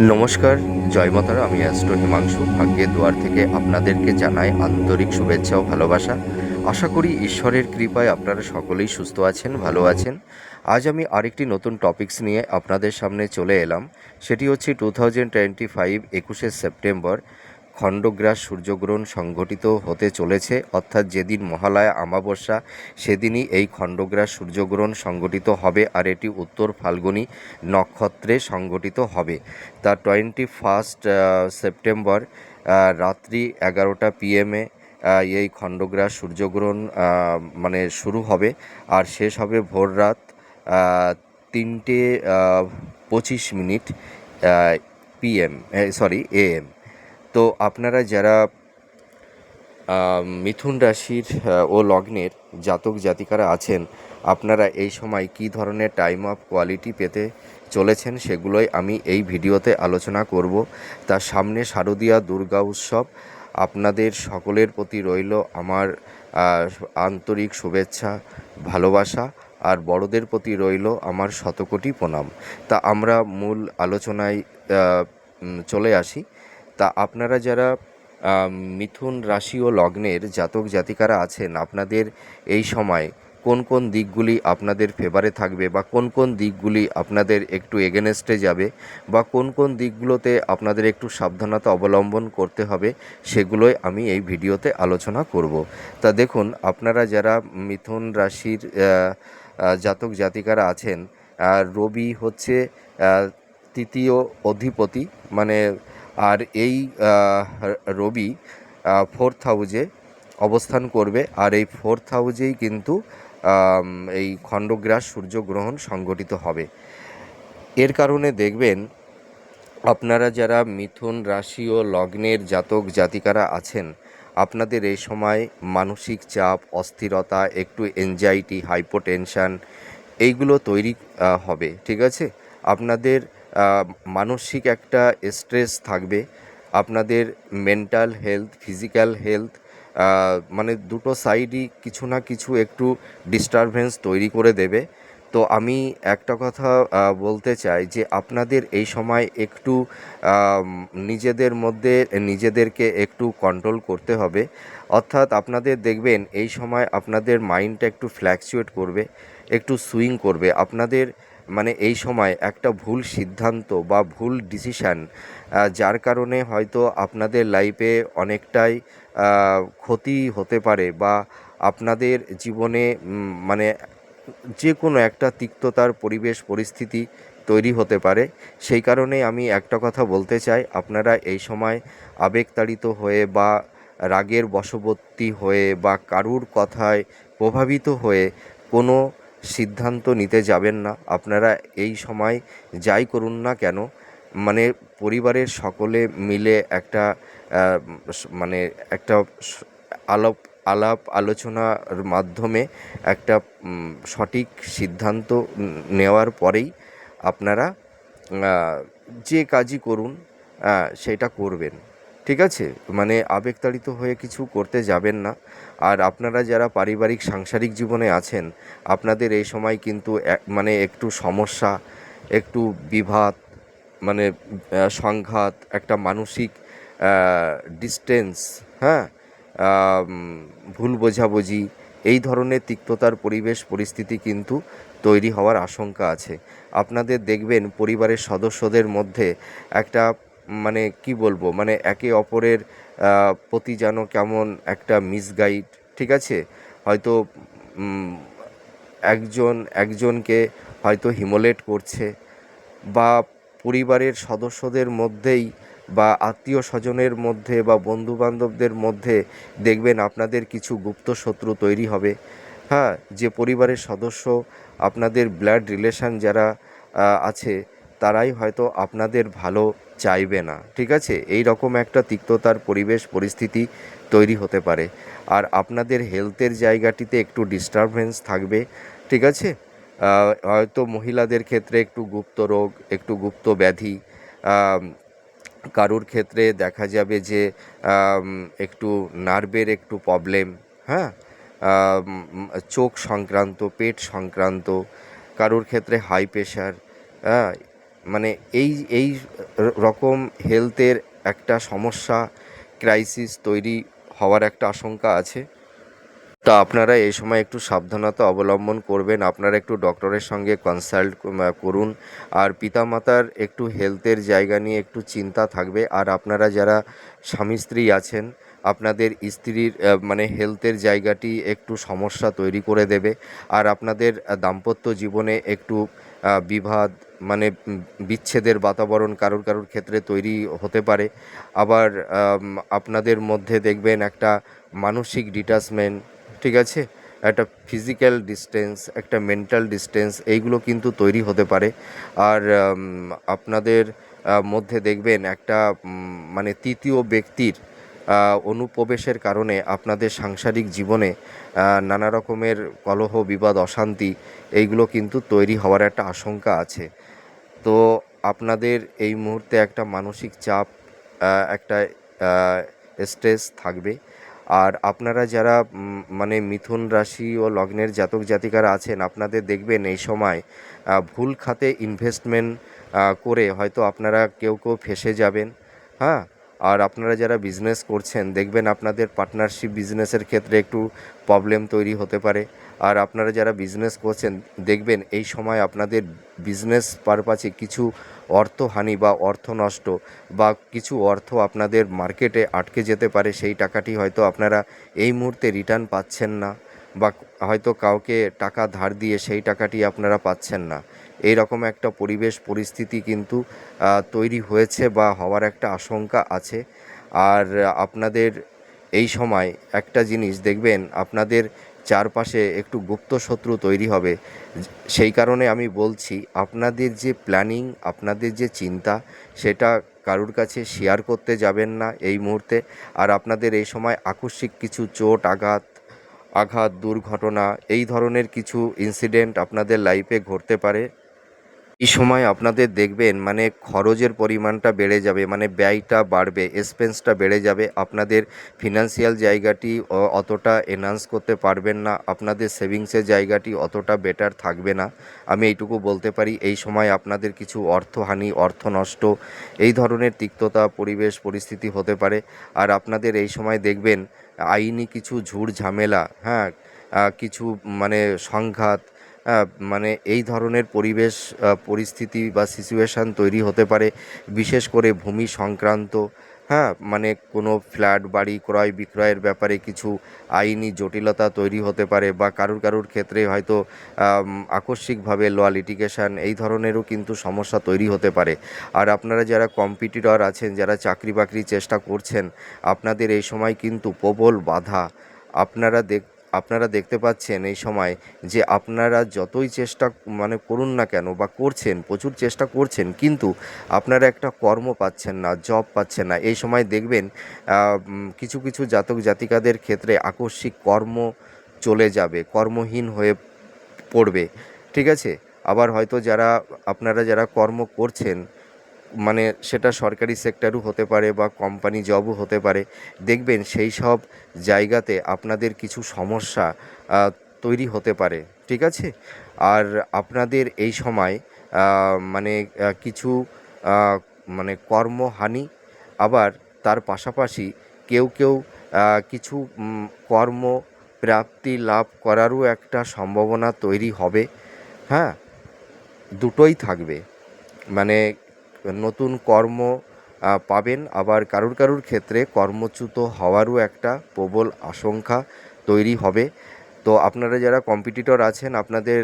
নমস্কার, জয় মাতারা, আমি অ্যাস্ট্রো হিমাংশু। ভাগ্যের দুয়ার থেকে আপনাদেরকে জানাই আন্তরিক শুভেচ্ছা ও ভালোবাসা। আশা করি ঈশ্বরের কৃপায় আপনারা সকলেই সুস্থ আছেন, ভালো আছেন। আজ আমি আরেকটি নতুন টপিকস নিয়ে আপনাদের সামনে চলে এলাম। সেটি হচ্ছে টু থাউজেন্ড টোয়েন্টি ফাইভ একুশে সেপ্টেম্বর। খণ্ডগ্রাস সূর্যগ্রহণ সংঘটিত হতে চলেছে, অর্থাৎ যেদিন মহালয়া অমাবস্যা, সেদিনই এই খণ্ডগ্রাস সূর্যগ্রহণ সংঘটিত হবে আর এটি উত্তর ফাল্গুনী নক্ষত্রে সংঘটিত হবে। তা টোয়েন্টি ফার্স্ট সেপ্টেম্বর রাত্রি এগারোটা পিএমে এই খণ্ডগ্রাস সূর্যগ্রহণ মানে শুরু হবে আর শেষ হবে ভোর রাত তিনটে পঁচিশ মিনিট পিএম সরি এএম তো আপনারা যারা মিথুন রাশির ও লগ্নের জাতক জাতিকারা আছেন, আপনারা এই সময় কী ধরনের টাইম অফ কোয়ালিটি পেতে চলেছেন সেগুলোই আমি এই ভিডিওতে আলোচনা করব। তার সামনে শারদীয়া দুর্গা উৎসব, আপনাদের সকলের প্রতি রইল আমার আন্তরিক শুভেচ্ছা, ভালোবাসা, আর বড়দের প্রতি রইল আমার শতকোটি প্রণাম। তা আমরা মূল আলোচনায় চলে আসি। তা আপনারা যারা মিথুন রাশি ও লগ্নের জাতক জাতিকারা আছেন, আপনাদের এই সময় কোন কোন দিকগুলি আপনাদের ফেভারে থাকবে বা কোন কোন দিকগুলি আপনাদের একটু এগেনস্টে যাবে বা কোন কোন দিকগুলোতে আপনাদের একটু সাবধানতা অবলম্বন করতে হবে সেগুলোই আমি এই ভিডিওতে আলোচনা করব। তা দেখুন, আপনারা যারা মিথুন রাশির জাতক জাতিকারা আছেন রবি হচ্ছে তৃতীয় অধিপতি মানে আর এই রবি ফোর্থ হাউজে অবস্থান করবে। আর এই ফোর্থ হাউজেই কিন্তু এই খণ্ডগ্রাস সূর্যগ্রহণ সংঘটিত হবে। এর কারণে দেখবেন, আপনারা যারা মিথুন রাশি ও লগ্নের জাতক জাতিকারা আছেন, আপনাদের এই সময় মানসিক চাপ, অস্থিরতা, একটু এনজাইটি হাইপোটেনশান এইগুলো তৈরি হবে। ঠিক আছে? আপনাদের মানসিক একটা স্ট্রেস থাকবে। আপনাদের মেন্টাল হেলথ ফিজিক্যাল হেলথ মানে দুটো সাইডই কিছু না কিছু একটু ডিস্টারবেন্স তৈরি করে দেবে। তো আমি একটা কথা বলতে চাই যে আপনাদের এই সময় একটু নিজেদের মধ্যে নিজেদেরকে একটু কন্ট্রোল করতে হবে। অর্থাৎ আপনাদের দেখবেন এই সময় আপনাদের মাইন্ডটা একটু ফ্ল্যাকচুয়েট করবে, একটু সুইং করবে। আপনাদের মানে এই সময় একটা ভুল সিদ্ধান্ত বা ভুল ডিসিশান যার কারণে হয়তো আপনাদের লাইফে অনেকটাই ক্ষতি হতে পারে বা আপনাদের জীবনে মানে যে কোনো একটা তিক্ততার পরিবেশ, পরিস্থিতি তৈরি হতে পারে। সেই কারণে আমি একটা কথা বলতে চাই, আপনারা এই সময় আবেগতাড়িত হয়ে বা রাগের বশবর্তী হয়ে বা কারুর কথায় প্রভাবিত হয়ে কোনো সিদ্ধান্ত নিতে যাবেন না। আপনারা এই সময় যাই করুন না কেন মানে পরিবারের সকলে মিলে একটা মানে একটা আলাপ আলাপ আলোচনার মাধ্যমে একটা সঠিক সিদ্ধান্ত নেওয়ার পরেই আপনারা যে কাজই করুন সেটা করবেন। ঠিক আছে? মানে আবেগতাড়িত হয়ে কিছু করতে যাবেন না। আর আপনারা যারা পারিবারিক, সাংসারিক জীবনে আছেন, আপনাদের এই সময় কিন্তু মানে একটু সমস্যা, একটু বিভাদ মানে সংঘাত, একটা মানসিক ডিস্টেন্স হ্যাঁ? ভুল বোঝাবুঝি, এই ধরনের তিক্ততার পরিবেশ, পরিস্থিতি কিন্তু তৈরি হওয়ার আশঙ্কা আছে। আপনাদের দেখবেন পরিবারের সদস্যদের মধ্যে একটা মানে কি বলব মানে একে অপরের প্রতি যেন কেমন একটা মিসগাইড ঠিক আছে? হয়তো একজন, একজনকে হয়তো হিমোলেট করছে বা পরিবারের সদস্যদের মধ্যেই বা আত্মীয় স্বজনের মধ্যে বা বন্ধু বান্ধবদের মধ্যে দেখবেন আপনাদের কিছু গুপ্ত শত্রু তৈরি হবে। হ্যাঁ যে পরিবারের সদস্য আপনাদের ব্লাড রিলেশন যারা আছে, তারাই হয়তো আপনাদের ভালো চাইবে না, ঠিক আছে? এই রকম একটা তিক্ততার পরিবেশ, পরিস্থিতি তৈরি হতে পারে। আর আপনাদের হেলথের জায়গাটিতে একটু ডিস্টারবেন্স থাকবে, ঠিক আছে? হয়তো মহিলাদের ক্ষেত্রে একটু গুপ্ত রোগ, একটু গুপ্ত ব্যাধি কারুর ক্ষেত্রে দেখা যাবে যে একটু নার্ভের একটু প্রবলেম হ্যাঁ? চোখ সংক্রান্ত, পেট সংক্রান্ত, কারুর ক্ষেত্রে হাই প্রেশার হ্যাঁ? মানে এই এই রকম হেলথের একটা সমস্যা ক্রাইসিস তৈরি হওয়ার একটা আশঙ্কা আছে। তা আপনারা এই সময় একটু সাবধানতা অবলম্বন করবেন। আপনারা একটু ডক্টরের সঙ্গে কনসাল্ট করুন। আর পিতামাতার একটু হেলথের জায়গা নিয়ে একটু চিন্তা থাকবে। আর আপনারা যারা স্বামী স্ত্রী আছেন, আপনাদের স্ত্রীর মানে হেলথের জায়গাটি একটু সমস্যা তৈরি করে দেবে। আর আপনাদের দাম্পত্য জীবনে একটু বিবাদ মানে বিচ্ছেদের বাতাবরণ কারোর কারোর ক্ষেত্রে তৈরি হতে পারে। আবার আপনাদের মধ্যে দেখবেন একটা মানসিক ডিটাচমেন্ট ঠিক আছে? একটা ফিজিক্যাল ডিস্টেন্স একটা মেন্টাল ডিস্টেন্স এইগুলো কিন্তু তৈরি হতে পারে। আর আপনাদের মধ্যে দেখবেন একটা মানে তৃতীয় ব্যক্তির অনুপ্রবেশের কারণে আপনাদের সাংসারিক জীবনে নানা রকমের কলহ, বিবাদ, অশান্তি, এইগুলো কিন্তু তৈরি হওয়ার একটা আশঙ্কা আছে। তো আপনাদের এই মুহূর্তে একটা মানসিক চাপ একটা স্ট্রেস থাকবে। আর আপনারা যারা মানে মিথুন রাশি ও লগ্নের জাতক জাতিকারা আছেন, আপনাদের দেখবেন এই সময় ভুল খাতে ইনভেস্টমেন্ট করে হয়তো আপনারা কেউ কেউ ফেসে যাবেন। হ্যাঁ? আর আপনারা যারা বিজনেস করছেন, দেখবেন আপনাদের পার্টনারশিপ বিজনেসের ক্ষেত্রে একটু প্রবলেম তৈরি হতে পারে। আর আপনারা যারা বিজনেস করছেন, দেখবেন এই সময় আপনাদের বিজনেস পারপাসে কিছু অর্থহানি বা অর্থ নষ্ট বা কিছু অর্থ আপনাদের মার্কেটে আটকে যেতে পারে, সেই টাকাটি হয়তো আপনারা এই মুহূর্তে রিটার্ন পাচ্ছেন না বা হয়তো কাউকে টাকা ধার দিয়ে সেই টাকাটি আপনারা পাচ্ছেন না। এই রকম একটা পরিবেশ, পরিস্থিতি কিন্তু তৈরি হয়েছে বা হওয়ার একটা আশঙ্কা আছে। আর আপনাদের এই সময় একটা জিনিস, দেখবেন আপনাদের চারপাশে একটু গুপ্ত শত্রু তৈরি হবে। সেই কারণে আমি বলছি, আপনাদের যে প্ল্যানিং আপনাদের যে চিন্তা, সেটা কারুর কাছে শেয়ার করতে যাবেন না এই মুহূর্তে। আর আপনাদের এই সময় আকস্মিক কিছু চোট, আঘাত আঘাত, দুর্ঘটনা, এই ধরনের কিছু ইনসিডেন্ট আপনাদের লাইফে ঘটতে পারে। এই সময় আপনাদের দেখবেন মানে খরচের পরিমাণটা বেড়ে যাবে মানে ব্যয়টা বাড়বে এক্সপেন্সটা বেড়ে যাবে। আপনাদের ফিনান্সিয়াল জায়গাটি অতটা এনহান্স করতে পারবেন না, আপনাদের সেভিংসের জায়গাটি অতটা বেটার থাকবে না। আমি এইটুকু বলতে পারি, এই সময় আপনাদের কিছু অর্থহানি, অর্থ নষ্ট, এই ধরনের তিক্ততা, পরিবেশ, পরিস্থিতি হতে পারে। আর আপনাদের এই সময় দেখবেন, আইনি কিছু ঝুট ঝামেলা হ্যাঁ কিছু মানে সংঘাত মানে এই ধরনের পরিবেশ পরিস্থিতি বা সিচুয়েশান তৈরি হতে পারে, বিশেষ করে ভূমি সংক্রান্ত হ্যাঁ মানে কোনো ফ্ল্যাট, বাড়ি ক্রয় বিক্রয়ের ব্যাপারে কিছু আইনি জটিলতা তৈরি হতে পারে বা কারুর কারুর ক্ষেত্রে হয়তো আকস্মিকভাবে ল লিটিগেশন এই ধরনেরও কিন্তু সমস্যা তৈরি হতে পারে। আর আপনারা যারা কম্পিটিটর আছেন, যারা চাকরি বাকরি চেষ্টা করছেন, আপনাদের এই সময় কিন্তু প্রবল বাধা। আপনারা দেখ আপনারা দেখতে পাচ্ছেন এই সময় যে আপনারা যতই চেষ্টা মানে করুন না কেন বা করছেন, প্রচুর চেষ্টা করছেন, কিন্তু আপনারা একটা কর্ম পাচ্ছেন না জব পাচ্ছেন না। এই সময় দেখবেন কিছু কিছু জাতক জাতিকাদের ক্ষেত্রে আকস্মিক কর্ম চলে যাবে, কর্মহীন হয়ে পড়বে। ঠিক আছে? আবার হয়তো যারা, আপনারা যারা কর্ম করছেন মানে সেটা সরকারি সেক্টরও হতে পারে বা কোম্পানি জবও হতে পারে, দেখবেন সেই সব জায়গাতে আপনাদের কিছু সমস্যা তৈরি হতে পারে, ঠিক আছে? আর আপনাদের এই সময় মানে কিছু মানে কর্মহানি, আবার তার পাশাপাশি কেউ কেউ কিছু কর্ম প্রাপ্তি লাভ করারও একটা সম্ভাবনা তৈরি হবে হ্যাঁ? দুটোই থাকবে মানে নতুন কর্ম পাবেন। আবার কারুর কারুর ক্ষেত্রে কর্মচ্যুত হওয়ারও একটা প্রবল আশঙ্কা তৈরি হবে। তো আপনারা যারা কম্পিটিটর আছেন, আপনাদের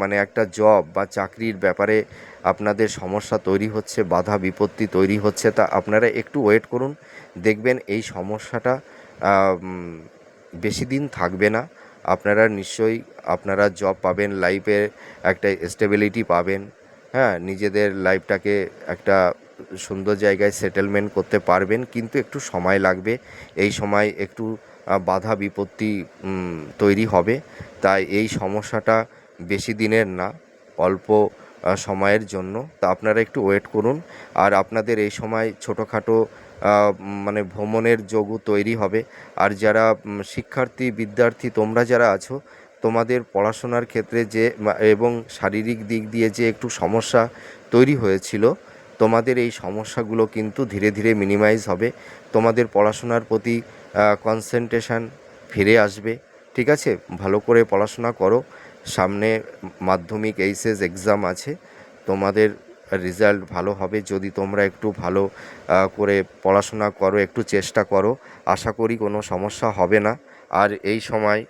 মানে একটা জব বা চাকরির ব্যাপারে আপনাদের সমস্যা তৈরি হচ্ছে, বাধা বিপত্তি তৈরি হচ্ছে, তা আপনারা একটু ওয়েট করুন। দেখবেন এই সমস্যাটা বেশি দিন থাকবে না। আপনারা নিশ্চয়ই, আপনারা জব পাবেন লাইফে একটা স্টেবিলিটি পাবেন। হ্যাঁ নিজেদের লাইফটাকে একটা সুন্দর জায়গায় সেটেলমেন্ট করতে পারবেন, কিন্তু একটু সময় লাগবে। এই সময় একটু বাধা বিপত্তি তৈরি হবে। তাই এই সমস্যাটা বেশি দিনের না, অল্প সময়ের জন্য। তা আপনারা একটু ওয়েট করুন। আর আপনাদের এই সময় ছোটোখাটো মানে ভ্রমণের যোগও তৈরি হবে। আর যারা শিক্ষার্থী, বিদ্যার্থী, তোমরা যারা আছো তোমাদের পড়াশোনার ক্ষেত্রে যে এবং শারীরিক দিক দিয়ে যে একটু সমস্যা তৈরি হয়েছিল, তোমাদের এই সমস্যাগুলো কিন্তু ধীরে ধীরে মিনিমাইজ হবে। তোমাদের পড়াশোনার প্রতি কনসেন্ট্রেশন ফিরে আসবে। ঠিক আছে? ভালো করে পড়াশোনা করো। সামনে মাধ্যমিক এইচএস এক্সাম আছে। তোমাদের রেজাল্ট ভালো হবে। যদি তোমরা একটু ভালো করে পড়াশোনা করো, একটু চেষ্টা করো, আশা করি কোনো সমস্যা হবে না। আর এই সময়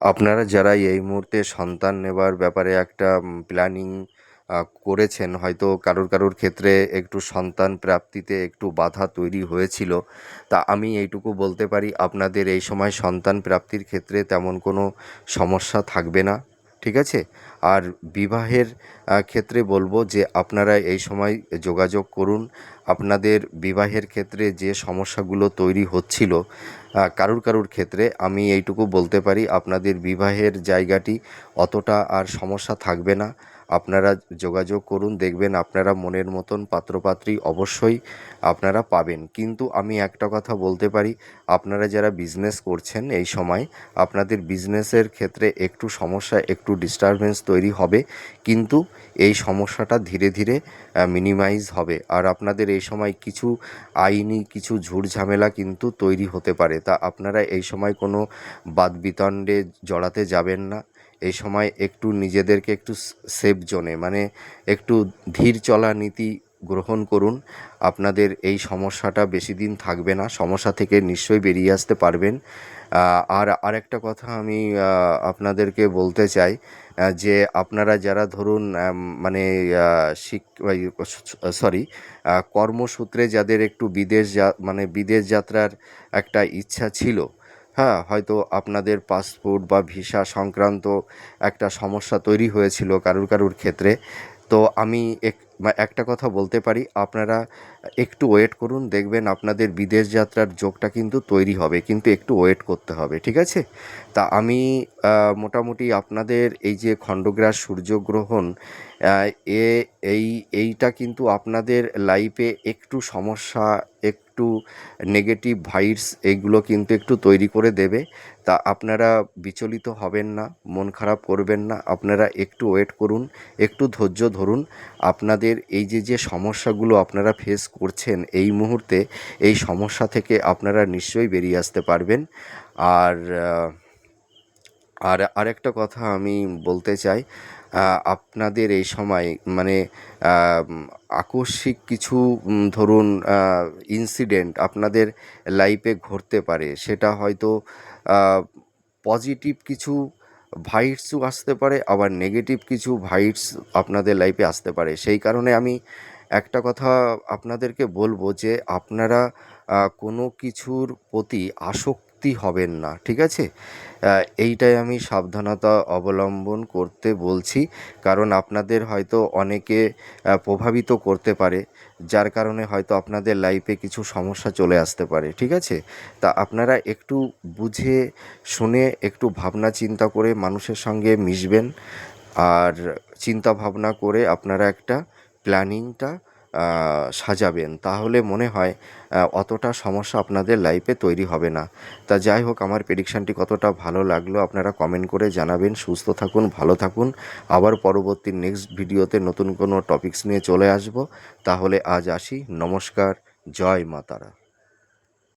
আপনারা যারা এই মুহূর্তে সন্তান নেবার ব্যাপারে একটা প্ল্যানিং করেছেন, হয়তো কারোর কারোর ক্ষেত্রে একটু সন্তান প্রাপ্তিতে একটু বাধা তৈরি হয়েছিল। তা আমি এইটুকু বলতে পারি, আপনাদের এই সময় সন্তান প্রাপ্তির ক্ষেত্রে তেমন কোনো সমস্যা থাকবে না, ঠিক আছে? আর বিবাহের ক্ষেত্রে বলব যে আপনারা এই সময় যোগাযোগ করুন আপনাদের বিবাহের ক্ষেত্রে যে সমস্যাগুলো তৈরি হচ্ছিল কারুর কারুর ক্ষেত্রে আমি এইটুকু বলতে পারি, আপনাদের বিবাহের জায়গাটি অতটা আর সমস্যা থাকবে না। আপনারা যোগাযোগ করুন, দেখবেন আপনারা মনের মতন পাত্রপাত্রী অবশ্যই আপনারা পাবেন। কিন্তু আমি একটা কথা বলতে পারি, আপনারা যারা বিজনেস করছেন এই সময়, আপনাদের বিজনেসের ক্ষেত্রে একটু সমস্যা, একটু ডিস্টারবেন্স তৈরি হবে, কিন্তু এই সমস্যাটা ধীরে ধীরে মিনিমাইজ হবে। আর আপনাদের এই সময় কিছু আইনি, কিছু ঝুট ঝামেলা কিন্তু তৈরি হতে পারে। তা আপনারা এই সময় কোনো বাদবিতণ্ডে জড়াতে যাবেন না। এই সময় একটু নিজেদেরকে একটু সেফ জোনে মানে একটু ধীর চলা নীতি গ্রহণ করুন। আপনাদের এই সমস্যাটা বেশি দিন থাকবে না, সমস্যা থেকে নিশ্চয়ই বেরিয়ে আসতে পারবেন। আর আরেকটা কথা আমি আপনাদেরকে বলতে চাই যে আপনারা যারা ধরুন মানে শিক সরি কর্মসূত্রে যাদের একটু বিদেশ মানে বিদেশ যাত্রার একটা ইচ্ছা ছিল হ্যাঁ হয়তো আপনাদের পাসপোর্ট বা ভিসা সংক্রান্ত একটা সমস্যা তৈরি হয়েছিল কারুর কারুর ক্ষেত্রে। তো আমি এক একটা কথা বলতে পারি, আপনারা একটু ওয়েট করুন, দেখবেন আপনাদের বিদেশ যাত্রার যোগটা কিন্তু তৈরি হবে, কিন্তু একটু ওয়েট করতে হবে, ঠিক আছে? তা আমি মোটামুটি আপনাদের এই যে খণ্ডগ্রাস সূর্যগ্রহণ এ, এই, এইটা কিন্তু আপনাদের লাইফে একটু সমস্যা একটু নেগেটিভ ভাইবস এইগুলো কিন্তু একটু তৈরি করে দেবে। তা আপনারা বিচলিত হবেন না, মন খারাপ করবেন না, আপনারা একটু ওয়েট করুন, একটু ধৈর্য ধরুন। আপনাদের এই যে যে সমস্যাগুলো আপনারা ফেস করছেন এই মুহূর্তে, এই সমস্যা থেকে আপনারা নিশ্চয়ই বেরিয়ে আসতে পারবেন। আর আর আরেকটা কথা আমি বলতে চাই আপনাদের এই সময় মানে আকস্মিক কিছু ধরুন ইনসিডেন্ট আপনাদের লাইফে ঘটতে পারে, সেটা হয়তো পজিটিভ কিছু ভাইটসও আসতে পারে, আবার নেগেটিভ কিছু ভাইটস আপনাদের লাইফে আসতে পারে। সেই কারণে আমি একটা কথা আপনাদেরকে বলব যে, আপনারা কোনো কিছুর প্রতি আসক্তি হবেন না, ঠিক আছে? এইটাই আমি সাবধানতা অবলম্বন করতে বলছি। কারণ আপনাদের হয়তো অনেকে প্রভাবিত করতে পারে, যার কারণে হয়তো আপনাদের লাইফে কিছু সমস্যা চলে আসতে পারে, ঠিক আছে? তা আপনারা একটু বুঝে, শুনে, একটু ভাবনা চিন্তা করে মানুষের সঙ্গে মিশবেন। আর চিন্তা ভাবনা করে আপনারা একটা প্ল্যানিংটা সাজাবেন, তাহলে মনে হয় অতটা সমস্যা আপনাদের লাইফে তৈরি হবে না। তা যাই হোক, আমার প্রেডিকশানটি কতটা ভালো লাগল আপনারা কমেন্ট করে জানাবেন। সুস্থ থাকুন, ভালো থাকুন। আবার পরবর্তী নেক্সট ভিডিওতে নতুন কোনো টপিকস নিয়ে চলে আসব। তাহলে আজ আসি। নমস্কার, জয় মা তারা